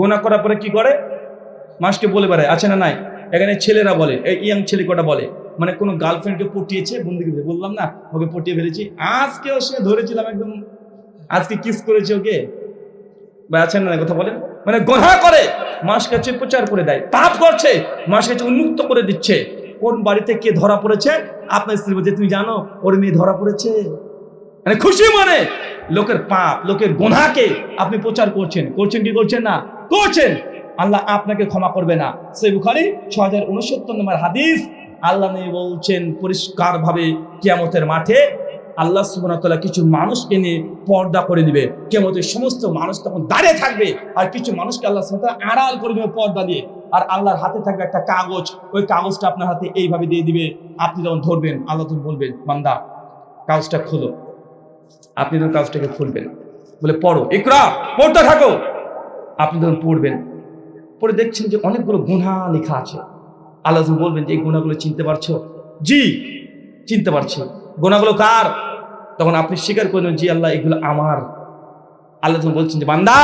গোনা করার পরে কি করে? মানুষকে বলে বেড়ায় আছে না, নাই। এখানে ছেলেরা বলে, এই ইয়াং ছেলে কটা বলে মানে কোনো গার্লফ্রেন্ডকে পটিয়েছে বন্দিকে বললাম না, ওকে পটিয়ে ফেলেছি। আজকেও সে ধরেছিলাম একদম, আজকে কিস করেছে ওকে। বা আছেন না কথা বলেন। মানে গোনা করে মাস কাছে প্রচার করে দেয়, পাপ করছে মানুষ কাছে উন্মুক্ত করে দিচ্ছে। কোন বাড়িতে কে ধরা পড়েছে? আপনার স্ত্রী বলছে, তুমি জানো, ওর মেয়ে ধরা পড়েছে। মানে খুশি মনে, লোকের পাপ, লোকের গোনাকে আপনি প্রচার করছেন করছেন কি করছেন না? করছেন? আল্লাহ আপনাকে ক্ষমা করবে না। সেই বুখারি ছ হাজার উনসত্তর নম্বর হাদিস। আল্লাহ নেই বলছেন পরিষ্কার ভাবে কিয়ামতের মাঠে আল্লাহ সুবনাতলা কিছু মানুষকে নিয়ে পর্দা করে দিবে। কেমতের সমস্ত মানুষ তখন দাঁড়িয়ে থাকবে আর কিছু মানুষকে আল্লাহ তাআলা আড়াল করে দেবে পর্দা দিয়ে আর আল্লাহর হাতে থাকবে একটা কাগজ। ওই কাগজটা আপনার হাতে এইভাবে দিয়ে দিবে। আপনি যখন ধরবেন, আল্লাহ তখন বলবেন মান্দা কাগজটা খোলো। আপনি তখন কাগজটাকে খুলবেন, বলে, পড়ো, ইকরা, পড়তে থাকো। আপনি তখন পড়বেন। পরে দেখছেন যে অনেকগুলো গুণা লেখা আছে। আল্লাহ বলবেন, যে এই গুণাগুলো চিনতে পারছ? জি, চিনতে পারছি। গোনাগুলো কার? তখন আপনি স্বীকার করলেন জি আল্লাহ, এগুলো আমার। আল্লাহ বলছেন যে, বান্দা,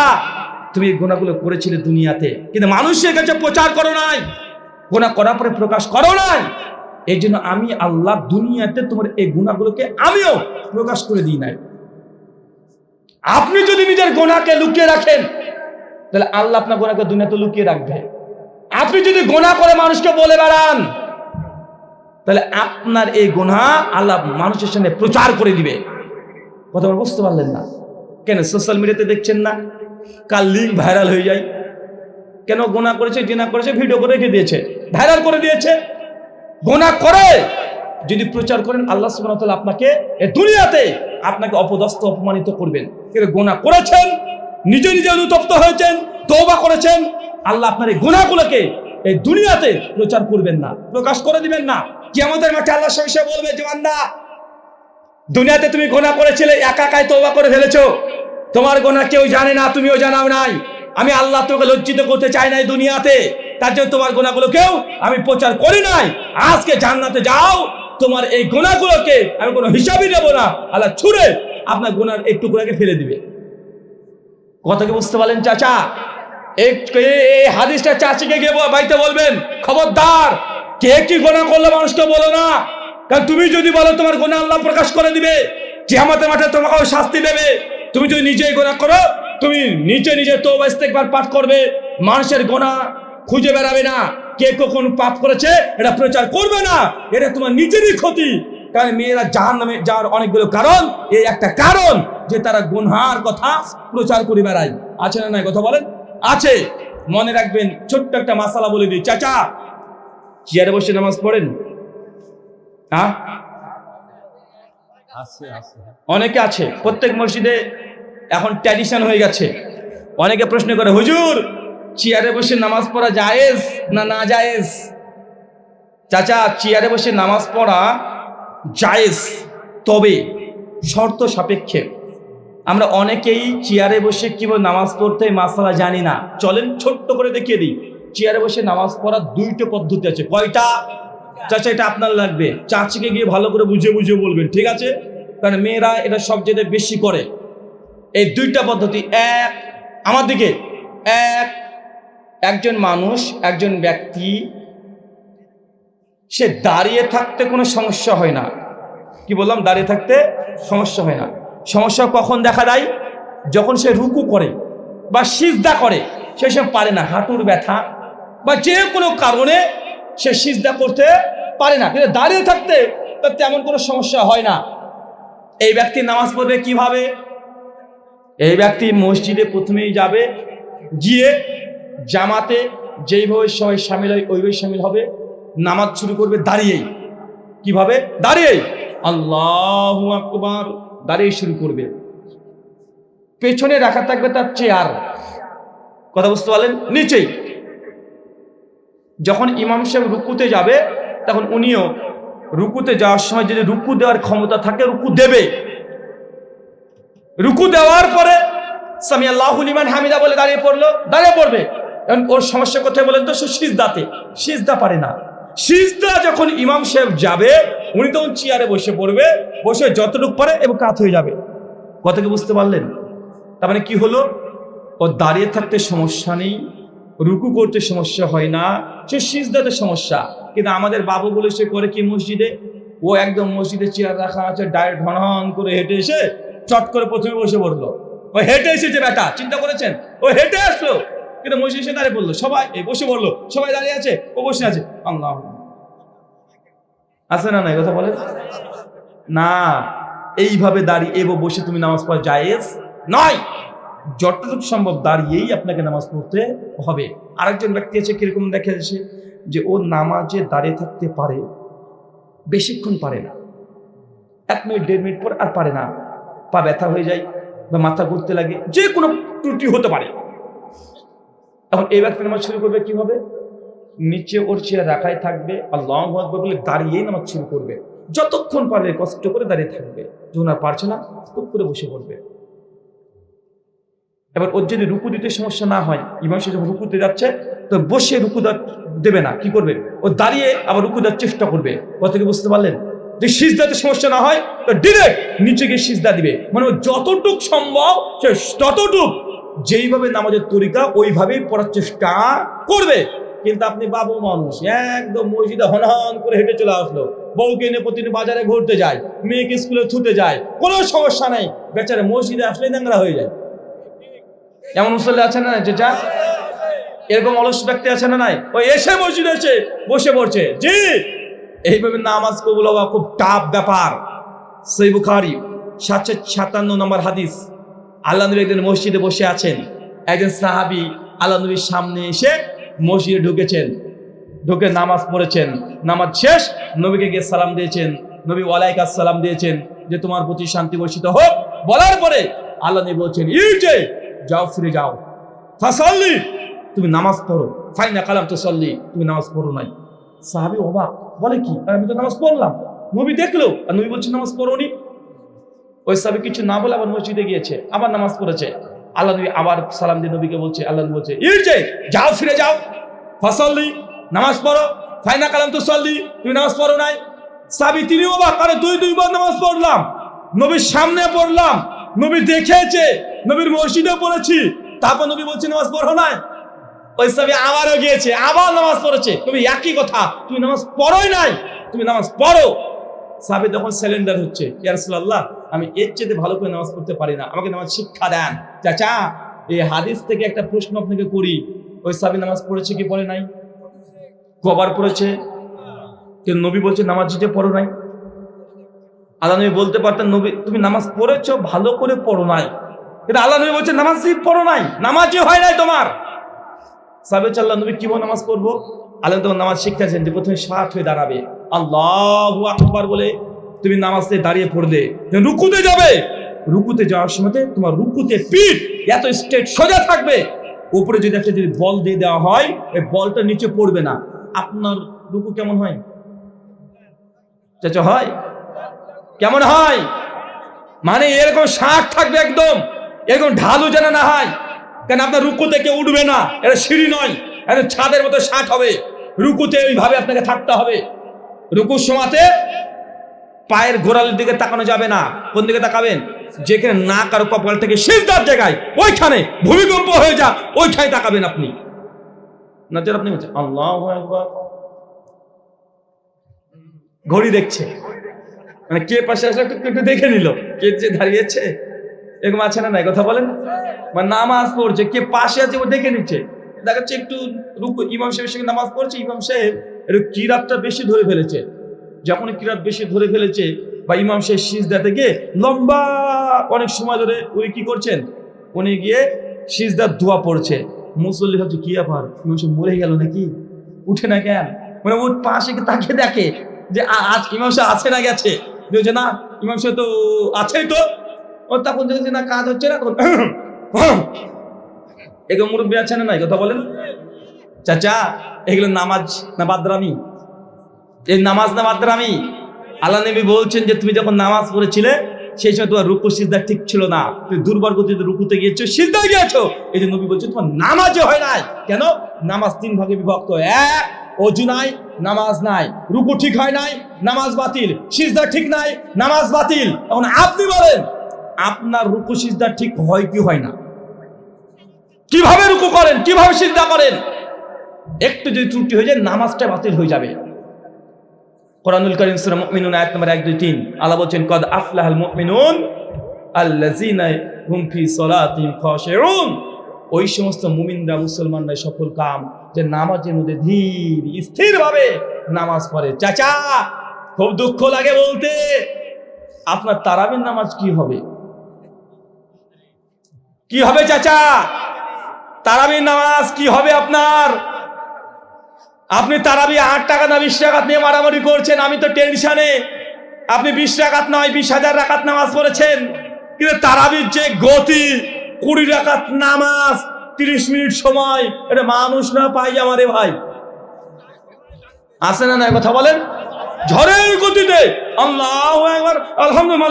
তুমি এই গোনাগুলো করেছিলে দুনিয়াতে, কিন্তু মানুষের কাছে প্রচার করো নাই গোনা করার পরে প্রকাশ করো নাই। এই জন্য আমি আল্লাহ দুনিয়াতে তোমার এই গুণাগুলোকে আমিও প্রকাশ করে দিই নাই। আপনি যদি নিজের গোনাকে লুকিয়ে রাখেন তাহলে আল্লাহ আপনার গোনাকে দুনিয়াতে লুকিয়ে রাখবে। আপনি যদি গোনা করে মানুষকে বলে বেড়ান, তাহলে আপনার এই গোনা আল্লাহ মানুষের সামনে প্রচার করে দিবে। কথা বুঝতে পারলেন না? কেন সোশ্যাল মিডিয়াতে দেখছেন না? কার লিঙ্ক ভাইরাল হয়ে যায়? কেন গোনা করেছে জেনা করেছে ভিডিও করে রেখে দিয়েছে? ভাইরাল করে দিয়েছে। গোনা করে। যদি প্রচার করেন, আল্লাহ তাআলা আপনাকে এ দুনিয়াতে আপনাকে অপদস্থ, অপমানিত করবেন। কিন্তু গোনা করেছেন নিজে নিজে অনুতপ্ত হয়েছেন, তওবা করেছেন। আল্লাহ আপনার এই গুণাগুলোকে এই দুনিয়াতে প্রচার করবেন না, প্রকাশ করে দিবেন না। কিয়ামতের মাঠে আল্লাহ সবিষয়ে বলবে যে বান্দা দুনিয়াতে তুমি গোনা করেছিলে, একা একাই তওবা করে ফেলেছো। তোমার গোনা কেউ জানে না, তুমিও জানাও নাই। আমি আল্লাহ তোকে লজ্জিত করতে চাই নাই দুনিয়াতে। তার জন্য তোমার গোনাগুলোকেও আমি প্রচার করি নাই। আজকে জান্নাতে যাও। তোমার এই গোনাগুলোকে আমি কোনো হিসাবই নেব না। আল্লাহ ছুড়ে আপনার গোনার এই টুকরাকে ফেলে দিবে। কথাকে বুঝতে পারলেন, চাচা? এই হাদিসটা চাচিকে গিয়ে বাড়িতে বলবেন। খবরদার, কে কি গোনা করল মানুষকে বলো না? কারণ তুমি যদি বলো, তোমার গোনা আল্লাহ প্রকাশ করে দিবে। কিয়ামতের মাঠে তোমাকেও শাস্তি দেবে। তুমি যদি নিজেই গোনা করো, তুমি নিচে নিজে তো ইস্তেকবার পাঠ করবে। মানুষের গোনা খুঁজে বেড়াবে না। কে কখন পাপ করেছে, এটা প্রচার করবে না। এটা তোমার নিজেরই ক্ষতি। কারণ মেয়েরা জাহান নামে যাওয়ার অনেকগুলো কারণ এই একটা কারণ যে তারা গুনহার কথা প্রচার করে বেড়ায়। আছে না নাই কথা বলেন? আছে। মনে রাখবেন ছোট্ট একটা মাসালা বলে দিই। চাচা চেয়ারে বসে নামাজ পড়েন? হ্যাঁ? অনেকে আছে প্রত্যেক মসজিদে এখন ট্র্যাডিশন হয়ে গেছে। অনেকে প্রশ্ন করে হুজুর চেয়ারে বসে নামাজ পড়া জায়েজ না না জায়েজ? চাচা চেয়ারে বসে নামাজ পড়া জায়েজ, তবে শর্ত সাপেক্ষে। আমরা অনেকেই চেয়ারে বসে কীভাবে নামাজ পড়তে মাসালা জানি না। চলেন ছোট্ট করে দেখিয়ে দিই। চেয়ারে বসে নামাজ পড়ার দুইটা পদ্ধতি আছে। কয়টা? চাচা, এটা আপনার লাগবে। চাচিকে গিয়ে ভালো করে বুঝে বুঝে বলবেন, ঠিক আছে? কারণ মেয়েরা এটা সবচেয়ে বেশি করে। এই দুইটা পদ্ধতি, এক, আমার দিকে, এক, একজন মানুষ, একজন ব্যক্তি সে দাঁড়িয়ে থাকতে কোনো সমস্যা হয় না। কি বললাম? দাঁড়িয়ে থাকতে সমস্যা হয় না। সমস্যা কখন দেখা দেয়? যখন সে রুকু করে বা সিজদা করে, সে সব পারে না। হাঁটুর ব্যথা বা যে কোনো কারণে সে সিজদা করতে পারে না। কিন্তু দাঁড়িয়ে থাকতে তার তেমন কোনো সমস্যা হয় না। এই ব্যক্তি নামাজ পড়বে কীভাবে? এই ব্যক্তি মসজিদে প্রথমেই যাবে, গিয়ে জামাতে যেইভাবে সবাই সামিল হয়, ওইভাবে সামিল হবে। নামাজ শুরু করবে দাঁড়িয়েই। কীভাবে? দাঁড়িয়েই। আল্লাহ আকবার। দাঁড়িয়ে শুরু করবে। পেছনে রাখা থাকবে তার চেয়ার। কথা বুঝতে পারলেন? নিচেই। যখন ইমাম সাহেব রুকুতে যাবে, তখন উনিও রুকুতে যাওয়ার সময় যদি রুকু দেওয়ার ক্ষমতা থাকে, রুকু দেবে। রুকু দেওয়ার পরে সামি আল্লাহুল ইমান হামিদা বলে দাঁড়িয়ে পড়ল। দাঁড়িয়ে পড়বে। এখন ওর সমস্যা কোথায় বলেন তো? সে সিজদাতে। সিজদা পারে না। সিজদা যখন ইমাম সাহেব যাবে, উনি তখন চেয়ারে বসে পড়বে, বসে যতটুকু পারে এবং কাত হয়ে যাবে। কথাকে বুঝতে পারলেন? তার মানে কি হলো? ও দাঁড়িয়ে থাকতে সমস্যা নেই, রুকু করতে সমস্যা হয় না, সে সিজদাতে সমস্যা। কিন্তু আমাদের বাবু বলে সে করে কি মসজিদে? ও একদম মসজিদে চেয়ার রাখা আছে ডাইরেক্ট ঘন করে হেঁটে এসে চট করে প্রথমে বসে পড়ল। ও হেঁটে এসেছে বেটা, চিন্তা করেছেন? ও হেঁটে আসলো। কিন্তু মসজিদ এসে দাঁড়িয়ে পড়ল সবাই, এই বসে পড়ল সবাই দাঁড়িয়ে আছে, ও বসে আছে। আল্লাহ আছে না না কথা বলে না, এইভাবে দাঁড়িয়ে এব বসে তুমি নামাজ পড়া জায়েজ নয়। যতটুকু সম্ভব দাঁড়িয়েই আপনাকে নামাজ পড়তে হবে। আরেকজন ব্যক্তি আছে, কীরকম দেখা যাচ্ছে যে ও নামাজে দাঁড়িয়ে থাকতে পারে, বেশিক্ষণ পারে না। এক মিনিট, দেড় মিনিট পর আর পারে না। পা ব্যথা হয়ে যায় বা মাথা ঘুরতে লাগে, যে কোনো ত্রুটি হতে পারে। এখন এই ব্যক্তি নামাজ শুরু করবে কীভাবে? নিচে ওর চেয়ার রাখাই থাকবে, আল্লাহ আকবর বলে দাঁড়িয়েই নামাজ শুরু করবে। যতক্ষণ পারবে কষ্ট করে দাঁড়িয়ে থাকবে। যখন আর পারছে না খুব করে বসে পড়বে। এবার ওর যদি রুকু দিতে সমস্যা না হয়, ইমাম সাহেব রুকুতে যাচ্ছে, তো বসে রুকু দেবে না, কি করবে? ও দাঁড়িয়ে আবার রুকু দেওয়ার চেষ্টা করবে। কথা কি বুঝতে পারলেন? যে সিজদাতে সমস্যা না হয়, তো ডিরেক্ট নিচে গিয়ে সিজদা দিবে। মানে যতটুক সম্ভব, সে ততটুক যেইভাবে নামাজের তরিকা, ওইভাবেই পড়ার চেষ্টা করবে। কিন্তু আপনি বাবু মানুষ, একদম মসজিদে হন হন করে হেঁটে চলে আসলো। বউকে নিয়ে প্রতিদিন বাজারে ঘুরতে যায়, মেয়েকে স্কুলে ছুটে যায়, কোনো সমস্যা নেই। বেচারে মসজিদে আসলেই ন্যাংরা হয়ে যায়। এমন মুসল্লি আছে না যেটা এরকম অলস ব্যক্তি আছে না নাই? ওই এসে মসজিদে এসে বসে পড়ছে। জি! এইভাবে নামাজ কবুল হওয়া খুব টাফ ব্যাপার। সেই বুখারি, সাতশো সাতান্ন নম্বর হাদিস। আল্লাহ নবী একদিন মসজিদে বসে আছেন। একজন সাহাবি আল্লাহ নবীর সামনে এসে মসজিদে ঢুকেছেন। ঢুকে নামাজ পড়েছেন। নামাজ শেষ, নবীকে গিয়ে সালাম দিয়েছেন। নবী ওয়ালাইকা সালাম দিয়েছেন যে, তোমার প্রতি শান্তি বর্ষিত হোক। বলার পরে আল্লাহ নবী বলছেন যে, যাও, ফিরে যাও। ফাসাল্লি, তুমি নামাজ পড়ো। ফাইনা কালাম তো সল্লি তুমি নামাজ পড়ো নাই। সাহাবি অবাক, বলে কি? আমি তো নামাজ পড়লাম। নবী দেখল, আর নবী বলছে, নামাজ পড়োনি। ওই সাহাবি কিছু না বলে আবার মসজিদে গিয়েছে, আবার নামাজ পড়েছে। আল্লাহ নবী আবার সালাম দিয়ে নবীকে বলছে, আল্লাহ বলছে ইর যে যাও, ফিরে যাও। ফাসাল্লি, নামাজ পড়ো। ফাইনা কালাম তো সল্লি, তুমি নামাজ পড়ো নাই। সাবি তিনি অবাক, আরে দুই দুইবার নামাজ পড়লাম। নবীর সামনে পড়লাম। নবী দেখেছে, নবীর মসজিদে পড়েছি। তারপর নবী বলছে, নামাজ পড়ো নাই? ওই সাবি আবারও গিয়েছে, আবার নামাজ পড়েছে। তুমি একই কথা, তুমি নামাজ পড়োই নাই। তুমি নামাজ পড়ো। সাবি তখন সিলিন্ডার হচ্ছে। ইয়ারসুল্লাহ আমি এর চেয়ে ভালো করে নামাজ পড়তে পারি না। আমাকে নামাজ শিক্ষা দেন। চাচা, এই হাদিস থেকে একটা প্রশ্ন আপনাকে করি। ওই সাবি নামাজ পড়েছে কি পড়ে নাই? কবার পড়েছে? কিন্তু নবী বলছে নামাজ যে পড়ো নাই? আল্লাহ নবী বলতে পারতেন, নবী, তুমি নামাজ পড়েছ, ভালো করে পড়ো নাই। কিন্তু আল্লাহ নবী বলছে, নামাজ পড়ো নাই, নামাজই হয় নাই তোমার। সাবে আল্লাহ নবী কীভাবে নামাজ পড়ব? আল্লাহ তোমার নামাজ শিক্ষাছেন যে প্রথমে ষাট হয়ে দাঁড়াবে। আল্লাহ আকবার বলে তুমি নামাজে দাঁড়িয়ে পড়লে রুকুতে যাবে। রুকুতে যাওয়ার সময় তোমার রুকুতে পিঠ এত স্ট্রেট সোজা থাকবে। উপরে যদি একটা যদি বল দিয়ে দেওয়া হয় এই বলটা নিচে পড়বে না। আপনার রুকু কেমন হয়? চাচা হয়? কেমন হয়? মানে এরকম শাক থাকবে একদম, এরকম ঢালু যেন না হয়। কেন আপনার রুকু থেকে উঠবে না, এটা সিঁড়ি নয়, এটা ছাদের মতো শাক হবে। রুকুতে ওইভাবে আপনাকে থাকতে হবে। রুকুর সময়তে পায়ের গোড়ালির দিকে তাকানো যাবে না। কোন দিকে তাকাবেন? যেখানে না কারও কপাল থেকে শেষদার জায়গায়। ওইখানে ভূমিকম্প হয়ে যা ওইখানে তাকাবেন আপনি। না আপনি আল্লাহ ঘড়ি দেখছে। মানে কে পাশে আসলে একটু একটু দেখে নিল। কে যে দাঁড়িয়েছে? এরকম আছে না নাই? কথা বলেন। মানে নামাজ পড়ছে, কে পাশে আছে ও দেখে নিচ্ছে। দেখাচ্ছে একটু রুকু ইমাম সাহেবের সঙ্গে নামাজ পড়ছে, ইমাম সাহেব একটু কিরাতটা বেশি ধরে ফেলেছে। যখন কিরাত বেশি ধরে ফেলেছে বা ইমাম সাহেব সিজদাতে গিয়ে লম্বা অনেক সময় ধরে উনি কি করছেন? উনি গিয়ে সিজদার ধোয়া পড়ছে। মুসল্লি ভাবছে, কি আবার ইমাম সাহেব মরে গেল নাকি? উঠে না কেন? মানে ওর পাশে তাকে দেখে যে আজ ইমাম সাহেব আছে না গেছে? বলছে, না, ইমাম সাহেব তো আছেই তো। ও তখন দেখছে, না, কাজ হচ্ছে না। তখন এগুলো মুরব্বী আছে না নাই? কথা বলেন। চাচা, এগুলো নামাজ না বাদরামি? এই নামাজ না বাদরামি? আল্লাহ নবী বলছেন যে তুমি যখন নামাজ পড়েছিলে, সেই সময় তোমার রুকু, সিজদা ঠিক ছিল না। তুমি দুর্বল গতিতে রুকুতে গিয়েছো সিজদা গিয়েছো। এই যে নবী বলছে তোমার নামাজও হয় নাই। কেন? নামাজ তিন ভাগে বিভক্ত। এক, অজু নাই, নামাজ নাই। রুকু ঠিক হয় নাই, নামাজ বাতিল। সিজদা ঠিক নাই, নামাজ বাতিল। এখন আপনি বলেন, আপনার রুকু, সিজদা ঠিক হয় কি হয় না? কীভাবে রুকু করেন? কীভাবে সিদ্ধা করেন? একটু যদি ত্রুটি হয়ে যায়, নামাজটা বাতিল হয়ে যাবে। কোরআনুল করিম সূরা মুমিনুন, আয়াত নম্বর 1 2 3 আল্লাহ বলছেন, কদ আফলাহাল মুমিনুন আল্লাযিনা হুম ফি সালাতিহিম খাশিউন। ওই সমস্ত মুমিনরা মুসলমানরা সফল কাম যে নামাজের মধ্যে ধীর, স্থিরভাবে নামাজ পড়ে। চাচা, খুব দুঃখ লাগে বলতে। আপনার তারাবির নামাজ কি হবে? কি হবে চাচা? তারাবির নামাজ কি হবে আপনার? আপনি তারাবি আট টাকা না বিশ টাকা নিয়ে মারামারি করছেন, আমি তো টেনশনে। আপনি বিশ টাকাত নয়, বিশ হাজার টাকাত নামাজ পড়েছেন। কিন্তু তারাবির যে গতি, কুড়ি টাকাত নামাজ, তিরিশ মিনিট সময়, এটা মানুষ না পাই আমারে ভাই। আসে না না কথা বলেন? ঝড়ের গতিতে। আল্লাহ একবার আলহামদুলিল্লাহ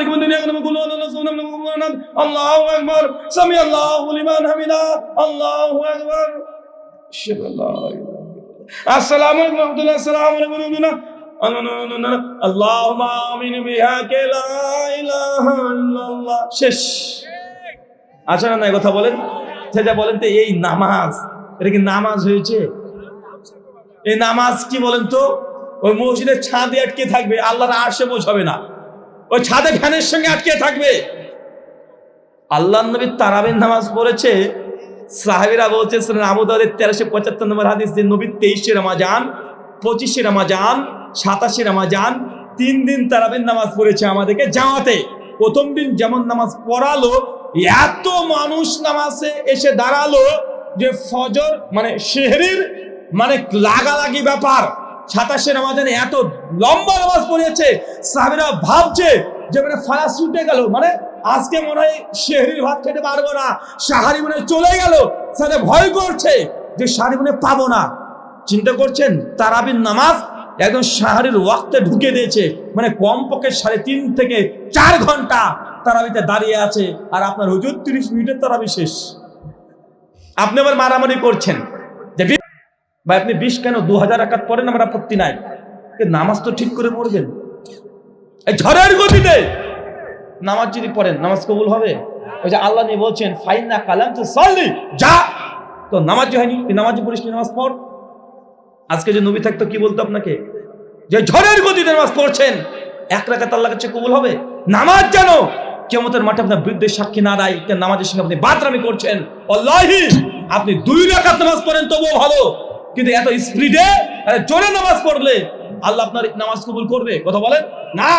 আল্লাহ সুবহানাহু আল্লাহু শেষ। আচ্ছা না কথা বলেন। সেটা বলেন তো, এই নামাজ। এটা কি নামাজ হয়েছে? এই নামাজ কি বলেন তো? ওই মসজিদের ছাদে আটকে থাকবে, আল্লাহর আরশে পৌঁছাবে না। ওই ছাদে ফ্যানের সঙ্গে আটকে থাকবে। আল্লাহ নবী তারাবির নামাজ পড়েছে সাহাবিরা বলছে আবুদাদের তেরোশো পঁচাত্তর নম্বর হাদিস যে নবী তেইশে রামাজান, পঁচিশে রামাজান, সাতাশে রামাজান, তিন দিন তারাবির নামাজ পড়েছে আমাদেরকে জামাতে। প্রথম দিন যেমন নামাজ পড়ালো, এত মানুষ নামাজে এসে দাঁড়াল যে ফজর মানে শেহরির মানে লাগালাগি ব্যাপার। সাতাশে নামাজানে এত লম্বা নামাজ পড়েছে সাহাবিরা ভাবছে যে মানে ফারাস ছুটে গেল মানে আজকে মনে হয় শেহরির ভাত খেতে পারব না। সাহারি মনে চলে গেল সাথে ভয় করছে যে সাহারি মনে পাবো না। চিন্তা করছেন, তারাবির নামাজ একদম সাহারির ওয়াক্তে ঢুকে দিয়েছে। মানে কমপক্ষে সাড়ে তিন থেকে চার ঘণ্টা তারাবিতে দাঁড়িয়ে আছে। আর আপনার হুজুর তিরিশ মিনিটের তারাবি শেষ। আপনি আবার মারামারি করছেন। যে ভাই, আপনি বিশ কেন? দু হাজার একাত পড়েন আমার আপত্তি নাই। নামাজ তো ঠিক করে পড়বেন। এই ঝড়ের গতিতে নামাজ যদি পড়েন, নামাজ কবুল হবে? ওই যে আল্লাহ নিয়ে বলছেন ফাইনা কালাম তো সল্লি, যা। তো নামাজ হয়নি, তুই নামাজ পড়িস নামাজ পড়। আজকে যে নবী থাকতো, কি বলতো আপনাকে? যে ঝড়ের গতিতে নামাজ পড়ছেন, এক রাখাত আল্লাহ কাছে কবুল হবে? নামাজ জানো কেমতের মাঠে আপনার বৃদ্ধের সাক্ষী না রায় কেন নামাজের সঙ্গে আপনি বাতরামি করছেন। অল্লাহি আপনি দুই রাখাত নামাজ পড়েন, তবুও ভালো। কিন্তু এত স্পিডে জোরে নামাজ পড়লে আল্লাহ আপনার নামাজ কবুল করবে, কথা বলেন? না।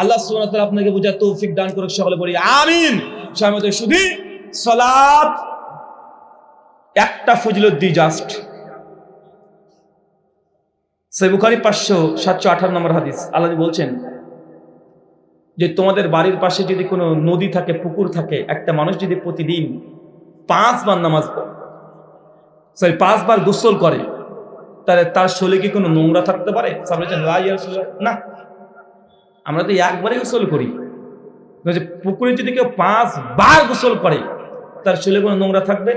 আল্লাহ সুবহানাহু আপনাকে বোঝার তৌফিক দান করুক, সকলে বলি আমিন। সামনে শুধু সালাত, একটা ফজিলত দি জাস্ট। সে বুখারি পাঁচশো সাতশো আঠারো নম্বর হাদিস। আল্লাহ বলছেন যে, তোমাদের বাড়ির পাশে যদি কোনো নদী থাকে, পুকুর থাকে, একটা মানুষ যদি প্রতিদিন পাঁচবার নামাজ সরি পাঁচবার গোসল করে, তাহলে তার শরীরে কি কোনো নোংরা থাকতে পারে। না। আমরা তো একবারে গোসল করি। পুকুরে যদি কেউ পাঁচবার গোসল করে, তার শরীরে কোনো নোংরা থাকবে।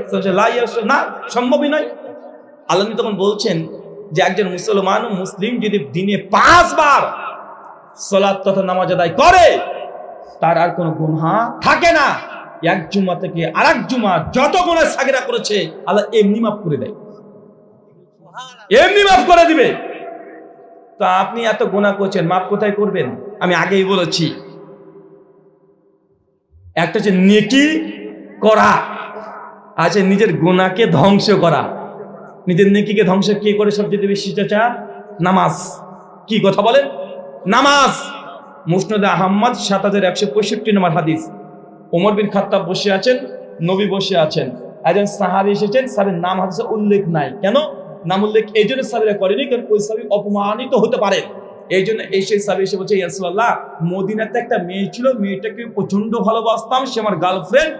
না, সম্ভবই নয়। আল্লাহ তখন বলছেন যে একজন মুসলমান, মুসলিম যদি দিনে পাঁচবার সলাৎ তথা নামাজ আদায় করে, তার আর কোনো গুনহা থাকে না। এক জুমা থেকে আর এক জুমা যত গুণা সাগেরা করেছে, আল্লাহ এমনি মাফ করে দেয়। এমনি মাফ করে দিবে। তো আপনি এত গোনা করছেন, মাপ কোথায় করবেন? আমি আগেই বলেছি। একটা হচ্ছে নেকি করা আছে নিজের গোনাকে ধ্বংস করা। নিজের নেকিকে ধ্বংস কে করে সবচেয়ে বেশি, চাচা? নামাজ। কি কথা বলেন? নামাজ। মুসনদ আহম্মদ সাত হাজার একশো পঁয়ষট্টি নম্বর হাদিস। ওমর বিন খাত্তাব বসে আছেন, নবী বসে আছেন। একজন সাহাবি এসেছেন সাহেবের নাম হাদিসে উল্লেখ নাই। কেন? নাম উল্লেখ এই জন্য সাবিরা করেনি, কারণ ওই সাবি অপমানিত হতে পারে। এই জন্য এই সেই সাবি এসে বলছে ইয়াসুল্লাহ মদিনাতে একটা মেয়ে ছিল, মেয়েটাকে প্রচণ্ড ভালোবাসতাম, সে আমার গার্লফ্রেন্ড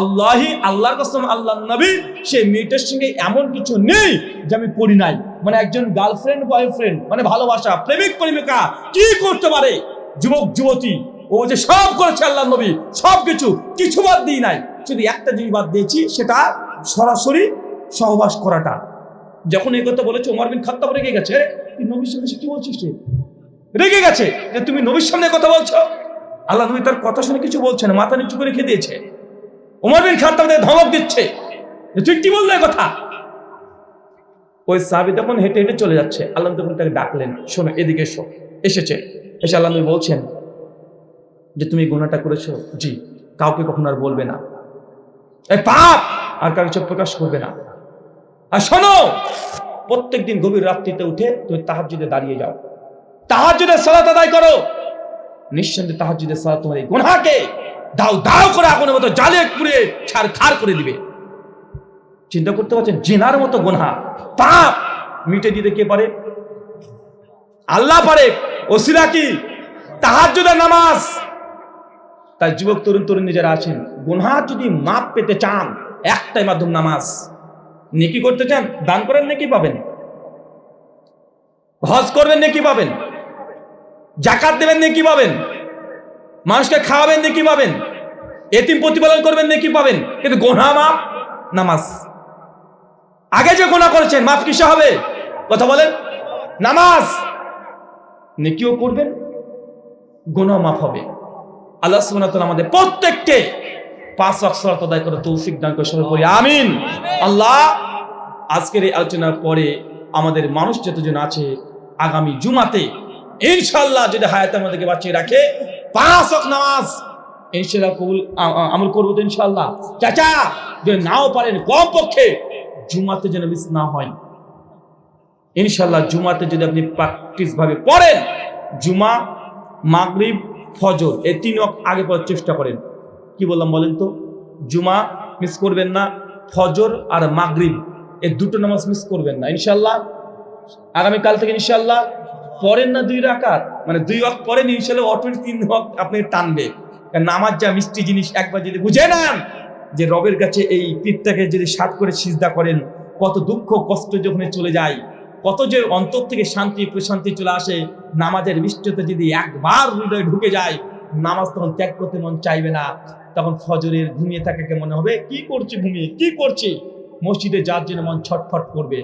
আল্লাহি, আল্লাহর কসম আল্লাহ নবী সেই মেয়েটার সঙ্গে এমন কিছু নেই যে আমি করি নাই। মানে একজন গার্লফ্রেন্ড বয়ফ্রেন্ড মানে ভালোবাসা, প্রেমিক, প্রেমিকা, কি করতে পারে? যুবক, যুবতী, ও যে সব করেছে আল্লাহ নবী, সব কিছু কিছু বাদ দিই নাই। শুধু একটা জিনিস বাদ দিয়েছি, সেটা সরাসরি সহবাস করাটা। যখন এই কথা বলেছে ওমর বিন খাত্তাব রেগে গেছে। "আরে, তুই নবীর সামনে কি বলছিস রেগে গেছে যে তুমি নবীর সামনে কথা বলছো? আল্লাহ নবী তার কথা শুনে কিছু বলছে না মাথা নিচু করে রেখে দিয়েছে। ওমর বিন খাত্তাব ধমক দিচ্ছে। তুই কি বললে কথা? ওই সাহাবি তখন হেঁটে হেঁটে চলে যাচ্ছে। আল্লাহ তখন তাকে ডাকলেন শোনো এদিকে এসো। এসেছে। এসে আল্লাহ নবী বলছেন যে তুমি গুণাটা করেছ? জি। কাউকে কখনো আর বলবে না। এই পাপ আর কারও প্রকাশ করবে না। আর শোনো, প্রত্যেকদিন গভীর রাত্রিতে উঠে তুমি তাহাজ্জুদে দাঁড়িয়ে যাও। তাহাজ্জুদে সালাত আদায় করো। নিঃসন্দেহে তাহাজ্জুদে সালাত তোমার এই গুনাহকে দাও দাও করে আগুনের মতো জালে পুড়ে ছাড় খাড় করে দিবে। চিন্তা করতে পারছেন? জেনার মতো গুনাহ। পাপ মিটে দিতে কে পারে? আল্লাহ পারে। ওসিলা কি? তাহাজ্জুদের নামাজ। তাই যুবক, তরুণ, তরুণী যারা আছেন, গুনহা যদি মাপ পেতে চান, একটাই মাধ্যম নামাজ। নেকি করতে চান, দান করেন, নেকি পাবেন। হজ করবেন, নেকি পাবেন। জাকাত দেবেন, নেকি পাবেন। মানুষকে খাওয়াবেন, নেকি পাবেন। এতিম প্রতিপালন করবেন, নেকি পাবেন। কিন্তু গোনা মাপ নামাজ। আগে যে গোনা করেছেন মাপ কিসে হবে? কথা বলেন। নামাজ। নেকিও করবেন গোনা মাফ হবে। আল্লাহ তাআলা আমাদের প্রত্যেককে পাঁচ সালাত আদায় করে তৌফিক দান করে সবাই পড়ি আমিন। আল্লাহ, আজকের এই আলোচনার পরে আমাদের মানুষ যতজন আছে, আগামী জুমাতে ইনশাআল্লাহ যদি হায়াত আমাদেরকে বাঁচিয়ে রাখে, পাঁচ ওয়াক্ত নামাজ ইনশাআল্লাহ কবুল আমল করব তো ইনশাআল্লাহ। চাচা, যদি নাও পারেন কম পক্ষে জুমাতে যেন মিস না হয়। ইনশাল্লাহ জুমাতে যদি আপনি প্র্যাকটিস ভাবে পড়েন, জুমা, মাগরিব, ফজর, এই তিন আগে পড়ার চেষ্টা করেন। কি বললাম বলেন তো? জুমা মিস করবেন না, ফজর আর মাগরিব, এই দুটো নামাজ মিস করবেন না ইনশাল্লাহ আগামী কাল থেকে ইনশাল্লাহ পড়েন না দুই রাকাত মানে দুই ওয়াক্ত পড়েন ইনশাল্লাহ অটোমেটিক তিন ওয়াক্ত আপনি টানবে। নামাজ যা মিষ্টি জিনিস, একবার যদি বুঝে নেন যে রবের কাছে এই পীরটাকে যদি সাত করে সিজদা করেন, কত দুঃখ, কষ্ট যখন চলে যায়, কত যে অন্তর থেকে শান্তি, প্রশান্তি চলে আসে, নামাজের মিষ্টতে যদি একবার হৃদয়ে ঢুকে যায়, নামাজ তখন ত্যাগ করতে মন চাইবে না। তখন ফজরের ঘুমিয়ে থাকাকে মনে হবে? কি করছি ঘুমিয়ে? কি করছি? মসজিদে যার জন্য মন ছটফট করবে।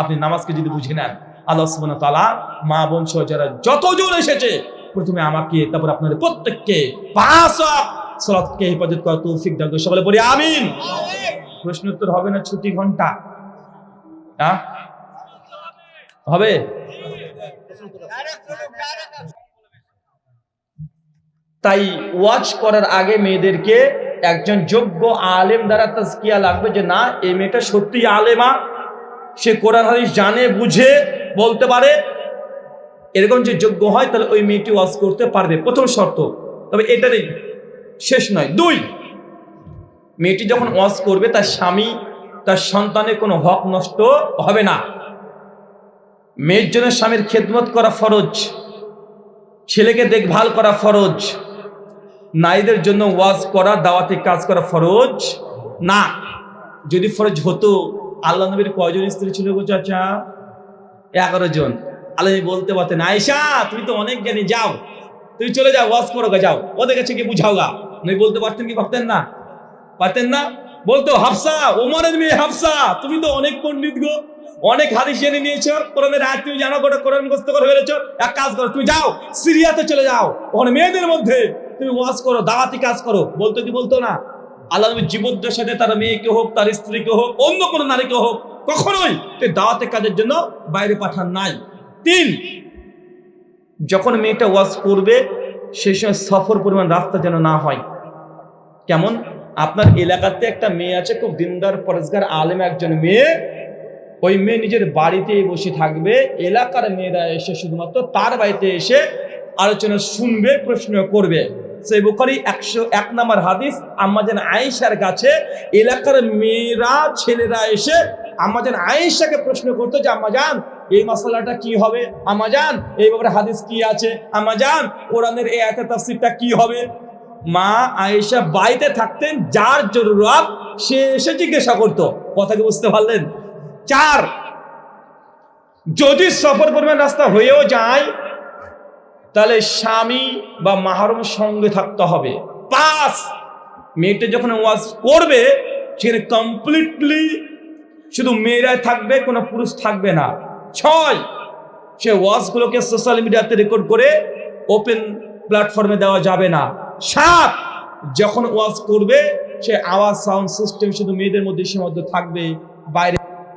আপনি নামাজকে যদি বুঝে নেন, আল্লাহ সুবহানাহু ওয়া মা বোন সহ যারা যতজন এসেছে, প্রথমে আমাকে, তারপর আপনাদের প্রত্যেককে পাঁচ সালাতকে হেফাজত করা তৌফিক দান সকলে বলি, আমিন। প্রশ্ন উত্তর হবে না ছুটি ঘণ্টা? হ্যাঁ? হবে? তাই ওয়াচ করার আগে মেয়েদেরকে একজন যোগ্য আলেম দ্বারা তাজকিয়া লাগবে যে, না, এই মেয়েটা সত্যি আলেমা। সে কোরআন, হাদিস জানে, বুঝে, বলতে পারে। এরকম যে যোগ্য হয়, তাহলে ওই মেয়েটি ওয়াজ করতে পারবে। প্রথম শর্ত। তবে এটারই শেষ নয়। দুই, মেয়েটি যখন ওয়াজ করবে, তার স্বামী, তার সন্তানের কোনো হক নষ্ট হবে না। মেয়ের জন্য স্বামীর খেদমত করা ফরজ। ছেলেকে দেখভাল করা ফরজ। নারীদের জন্য ওয়াজ করা, দাওয়াতে কাজ করা ফরজ? না। যদি ফরজ হতো, আল্লাহ নবীর কয়জন স্ত্রী ছিল গো চাচা? এগারো জন। আল্লাহ বলতে পারতেন, আয়েশা, তুমি তো অনেক জ্ঞানী, যাও। তুমি চলে যাও, ওয়াজ করো গা, যাও। ওদের কাছে কি বুঝাও গা। নবী বলতে পারতেন কি, পারতেন না? পারতেন না? বলতো, হাফসা, ওমরের মেয়ে হাফসা, তুমি তো অনেক পণ্ডিত গো। অনেক হাদিস জেনে নিয়েছো, কোরআনের আয়াত তুমি জানো গোটা, কোরআন মুখস্থ করে ফেলেছো। এক কাজ করো, তুমি যাও, সিরিয়াতে চলে যাও। ওখানে মেয়েদের মধ্যে তুমি ওয়াজ করো, দাওয়াতি কাজ করো, বলতো কি বলতো না? আল্লাহ নবী জীবদ্দের সাথে তার মেয়েকে হোক, তার স্ত্রীকে হোক, অন্য কোনো নারীকে হোক, কখনোই দাওয়াতে কাজের জন্য বাইরে পাঠান নাই। তিন, যখন মেয়েটা ওয়াজ করবে সেই সময় সফর পরিমাণ রাস্তা যেন না হয়। কেমন? আপনার এলাকাতে একটা মেয়ে আছে, খুব দিনদার, পরেশগার, আলেম একজন মেয়ে। ওই মেয়ে নিজের বাড়িতে বসে থাকবে। এলাকার মেয়েরা এসে শুধুমাত্র তার বাড়িতে এসে আলোচনা শুনবে, প্রশ্ন করবে। সেই বুখারি একশো এক নম্বর হাদিস আম্মাজান আয়েশার কাছে এলাকার মেয়েরা, ছেলেরা এসে আম্মাজান আয়েশাকে প্রশ্ন করতো যে আম্মাজান এই মশলাটা কি হবে? আম্মাজান এই ব্যাপারে হাদিস কি আছে? আম্মাজান কোরআনের এই আয়াতের তাফসীরটা কি হবে? মা আয়েশা বাড়িতে থাকতেন, যার জরুরত সে এসে জিজ্ঞাসা করতো। কথা কি বুঝতে পারলেন? চার, যদি সফর পরিমাণ রাস্তা হয়েও যায় তাহলে স্বামী বা মাহরম সঙ্গে থাকতে হবে। পাঁচ মেয়েটা যখন ওয়াজ করবে, সেখানে কমপ্লিটলি শুধু মেয়েরাই থাকবে, কোনো পুরুষ থাকবে না। ছয়! সে ওয়াজগুলোকে সোশ্যাল মিডিয়াতে রেকর্ড করে ওপেন প্ল্যাটফর্মে দেওয়া যাবে না। সাত! যখন ওয়াজ করবে, সে আওয়াজ সাউন্ড সিস্টেম শুধু মেয়েদের মধ্যে সীমাবদ্ধ থাকবে, বাইরে